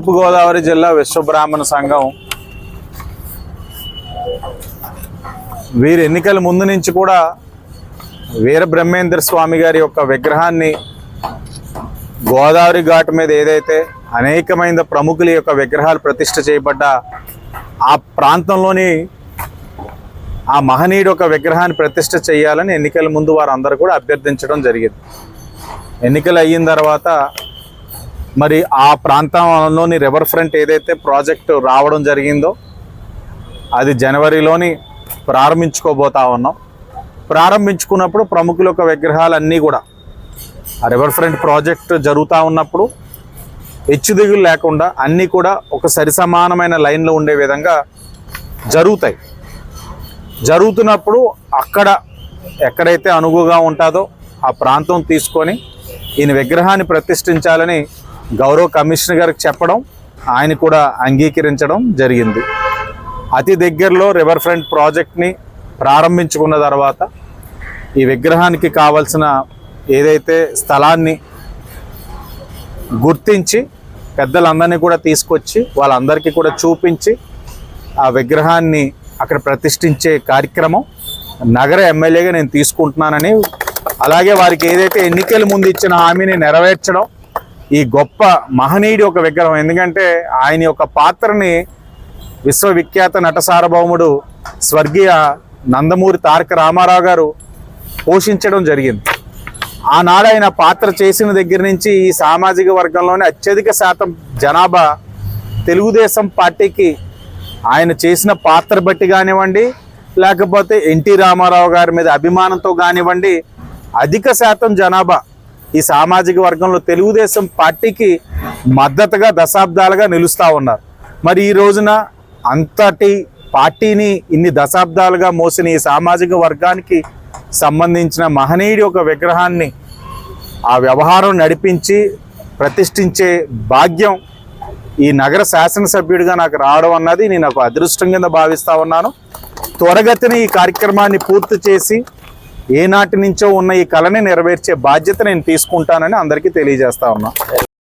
తూర్పుగోదావరి జిల్లా విశ్వబ్రాహ్మణ సంఘం. వీరి ఎన్నికల ముందు నుంచి కూడా వీర బ్రహ్మేంద్ర స్వామి గారి యొక్క విగ్రహాన్ని గోదావరి ఘాట్ మీద ఏదైతే అనేకమైన ప్రముఖుల యొక్క విగ్రహాలు ప్రతిష్ట చేయబడ్డ ఆ ప్రాంతంలోని ఆ మహనీయుడు ఒక విగ్రహాన్ని ప్రతిష్ట చేయాలని ఎన్నికల ముందు వారందరూ కూడా అభ్యర్థించడం జరిగింది. ఎన్నికలు అయిన తర్వాత మరి ఆ ప్రాంతంలోని రివర్ ఫ్రంట్ ఏదైతే ప్రాజెక్టు రావడం జరిగిందో అది జనవరిలోని ప్రారంభించుకోబోతా ఉన్నాం. ప్రారంభించుకున్నప్పుడు ప్రముఖుల యొక్క విగ్రహాలన్నీ కూడా ఆ రివర్ ఫ్రంట్ ప్రాజెక్ట్ జరుగుతూ ఉన్నప్పుడు హెచ్చుదిగులు లేకుండా అన్నీ కూడా ఒక సరిసమానమైన లైన్లో ఉండే విధంగా జరుగుతాయి. జరుగుతున్నప్పుడు అక్కడ ఎక్కడైతే అనుగుగా ఉంటుందో ఆ ప్రాంతం తీసుకొని ఈయన విగ్రహాన్ని ప్రతిష్ఠించాలని గౌరవ కమిషనర్ గారికి చెప్పడం ఆయన కూడా అంగీకరించడం జరిగింది. అతి దగ్గరలో రివర్ ఫ్రంట్ ప్రాజెక్ట్ని ప్రారంభించుకున్న తర్వాత ఈ విగ్రహానికి కావలసిన ఏదైతే స్థలాన్ని గుర్తించి పెద్దలందరినీ కూడా తీసుకొచ్చి వాళ్ళందరికీ కూడా చూపించి ఆ విగ్రహాన్ని అక్కడ ప్రతిష్ఠించే కార్యక్రమం నగర ఎమ్మెల్యేగా నేను తీసుకుంటున్నానని అలాగే వారికి ఏదైతే ఎన్నికల ముందు ఇచ్చిన హామీని నెరవేర్చడం ఈ గొప్ప మహనీయుడి ఒక విగ్రహం. ఎందుకంటే ఆయన యొక్క పాత్రని విశ్వవిఖ్యాత నట సార్వభౌముడు స్వర్గీయ నందమూరి తారక రామారావు గారు పోషించడం జరిగింది. ఆనాడు ఆయన పాత్ర చేసిన దగ్గర నుంచి ఈ సామాజిక వర్గంలోనే అత్యధిక శాతం జనాభా తెలుగుదేశం పార్టీకి ఆయన చేసిన పాత్ర బట్టి కానివ్వండి లేకపోతే ఎన్టీ రామారావు గారి మీద అభిమానంతో కానివ్వండి అధిక శాతం జనాభా ఈ సామాజిక వర్గంలో తెలుగుదేశం పార్టీకి మద్దతుగా దశాబ్దాలుగా నిలుస్తూ ఉన్నారు. మరి ఈ రోజున అంతటి పార్టీని ఇన్ని దశాబ్దాలుగా మోసిన ఈ సామాజిక వర్గానికి సంబంధించిన మహనీయుడి ఒక విగ్రహాన్ని ఆ వ్యవహారం నడిపించి ప్రతిష్ఠించే భాగ్యం ఈ నగర శాసనసభ్యుడిగా నాకు రావడం అన్నది నేను ఒక అదృష్టం కింద భావిస్తూ ఉన్నాను. త్వరగతిన ఈ కార్యక్రమాన్ని పూర్తి చేసి ఏనాటి నుంచో ఉన్న ఈ కళని నెరవేర్చే బాధ్యత నేను తీసుకుంటానని అందరికీ తెలియజేస్తా ఉన్నా.